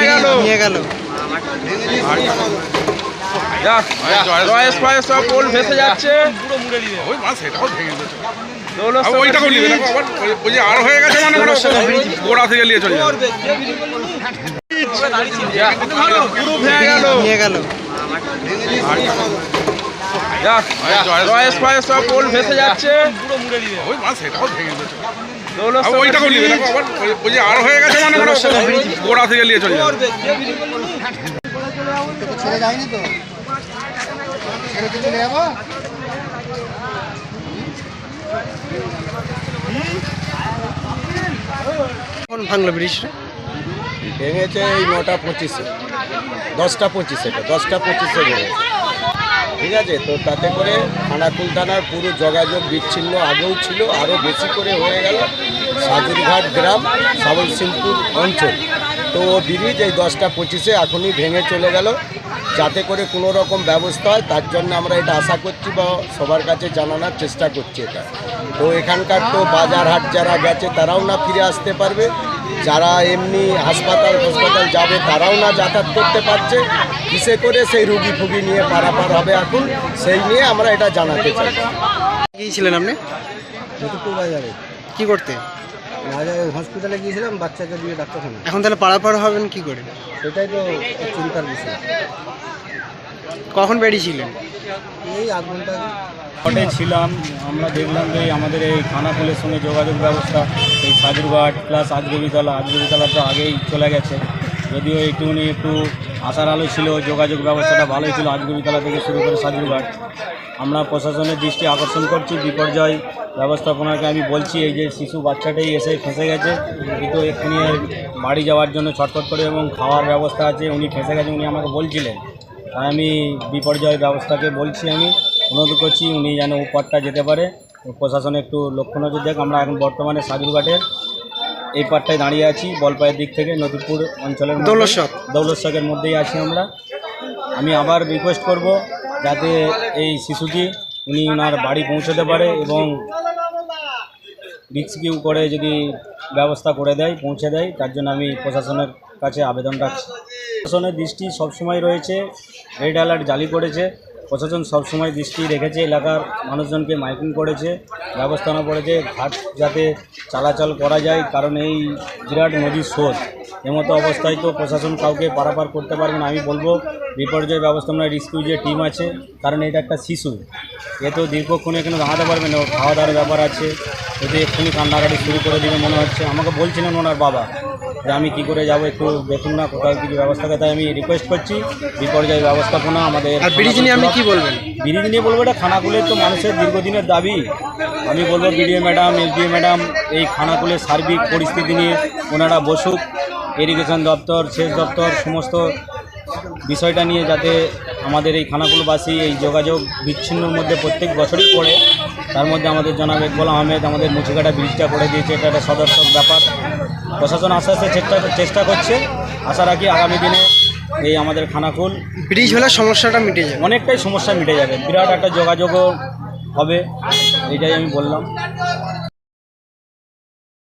গেল। নিয়ে গেল। সব পোল ভেসে যাচ্ছে। ওই মাছ সেটাও ভেঙে গেছে। ওইটাকেও নিয়ে দেখো ওই- ওই যে আর হয়ে গেছে মানে গোড়া থেকে নিয়ে চলে যাবে। গেল। নিয়ে গেল। সব পোল ভেসে যাচ্ছে। ওই মাছ সেটাও ভেঙে গেছে। দেখো আবার ওই- যে আর হয়ে গেছে মানে গোড়া থেকে নিয়ে চলে যাবে। ছেড়ে যায়নি তো ছেড়ে তো চলে যাব কোন ভাঙলো ব্রিজটা ভেঙেছে এই নটা পঁচিশে। দশটা পঁচিশে দশটা পঁচিশে ভেঙেছে। ঠিক আছে? তো তাতে করে খানাকুল থানার পুরো যোগাযোগ বিচ্ছিন্ন আগেও ছিল আরও বেশি করে হয়ে গেল সাজুরঘাট গ্রাম, সাবলসিংপুর অঞ্চল। তো ও ব্রিজ এই দশটা পঁচিশে এখনই ভেঙে চলে গেল। যাতে করে কোনো রকম ব্যবস্থা হয়, তার জন্য আমরা এটা আশা করছি বা সবার কাছে জানানোর চেষ্টা করছি এটা। তো এখানকার তো বাজার হাট যারা গেছে, তারাও না ফিরে আসতে পারবে। যারা এমনি হাসপাতাল হাসপাতাল যাবে তারাও না যাতায়াত করতে পারছে। কিসে করে সেই রুগী ফুগি নিয়ে পারাপার হবে এখন সেই নিয়ে আমরা এটা জানাতে চাই। গিয়েছিলেন আপনি? যতটুকু বাজারে। কি করতে? হসপিটালে গিয়েছিলাম বাচ্চাকে দিয়ে ডাক্তারখানা। এখন তাহলে পারাপার হবেন কি করে? সেটাই তো চিন্তার বিষয়। কখন বেরিয়েছিলেন? এই আধ ঘণ্টা স্পটে ছিলাম, আমরা দেখলাম যে আমাদের এই খানাকুলের সঙ্গে যোগাযোগ ব্যবস্থা, এই সাজুরঘাট প্লাস আজগবিতলা আজগবিতলা তো আগেই চলে গেছে। যদিও এইটুকুনি একটু আশার আলো ছিল, যোগাযোগ ব্যবস্থাটা ভালোই ছিল আজগবিতলা থেকে শুরু করে সাজুরঘাট আমরা প্রশাসনের দৃষ্টি আকর্ষণ করছি, বিপর্যয় ব্যবস্থাপনাকে আমি বলছি, এই যে শিশু বাচ্চাটাই এসে ফেঁসে গেছে, কিন্তু এক্ষুনি বাড়ি যাওয়ার জন্য ছটফট করে এবং খাওয়ার ব্যবস্থা আছে, উনি ফেঁসে গেছে, উনি আমাকে বলছিলেন। আমি বিপর্যয় ব্যবস্থাকে বলছি আমি। অনুরোধ করছি উনি যেন ও উপরটা যেতে পারে। প্রশাসন একটু লক্ষ্য নজর দেখ আমরা এখন বর্তমানে সাজুরঘাটের এই পাটটায় দাঁড়িয়ে আছি বলপায়ের দিক থেকে নদীপুর অঞ্চলের দৌলতশক। দৌলতশকের মধ্যেই আছি আমরা। আমি আবার রিকোয়েস্ট করব যাতে এই শিশুটি উনি ওনার বাড়ি পৌঁছতে পারে এবং রিক্সকিউ করে যদি ব্যবস্থা করে দেয় পৌঁছে দেয় তার জন্য আমি প্রশাসনের কাছে আবেদন রাখছি। প্রশাসনের দৃষ্টি সবসময় রয়েছে রেড অ্যালার্ট জালি করেছে। প্রশাসন সবসময় দৃষ্টি রেখেছে, এলাকার মানুষজনকে মাইকিং করেছে ব্যবস্থাপনা করেছে, ঘাট যাতে চলাচল করা যায়, কারণ এই বিরাট নদীর স্রোত। এমতো অবস্থায় তো প্রশাসন কাউকে পারাপার করতে পারবে না, আমি বলব বিপর্যয় ব্যবস্থাপনা রিস্কিউ যে টিম আছে, কারণ এটা একটা শিশু। এ তো দীর্ঘক্ষণ এখানে দাঁড়াতে পারবে না, খাওয়া দাওয়ার ব্যাপার আছে যদি এক্ষুনি কান্নাকাটি শুরু করে দিবে মনে হচ্ছে। আমাকে বলছিলেন ওনার বাবা যে আমি কী করে যাব একটু দেখুন না কোথাও কিছু ব্যবস্থা করে। তাই আমি রিকোয়েস্ট করছি বিপর্যয় ব্যবস্থাপনা আমাদের ব্রিজ নিয়ে আপনি কি বলবেন? ব্রিজ নিয়ে বলব এটা খানাকুলের তো মানুষের দীর্ঘদিনের দাবি। আমি বলব বিডিও ম্যাডাম এসডিও ম্যাডাম এই খানাকুলের সার্বিক পরিস্থিতি নিয়ে ওনারা বসুক। ইরিগেশন দপ্তর সেচ দপ্তর সমস্ত বিষয়টা নিয়ে যাতে আমাদের এই খানাকুলবাসী এই যোগাযোগ বিচ্ছিন্নর মধ্যে প্রত্যেক বছরই পড়ে তার মধ্যে আমাদের জনাব ইকবাল আহমেদ আমাদের মুচিকাটা ব্রিজটা করে দিয়েছে এটা একটা সদর্থক ব্যাপার। প্রশাসন আস্তে আস্তে চেষ্টা চেষ্টা করছে। আশা রাখি আগামী দিনে এই আমাদের খানাকুল ব্রিজ হলে সমস্যাটা মিটে যাবে। অনেকটাই সমস্যা মিটে যাবে। বিরাট একটা যোগাযোগও হবে এটাই আমি বললাম।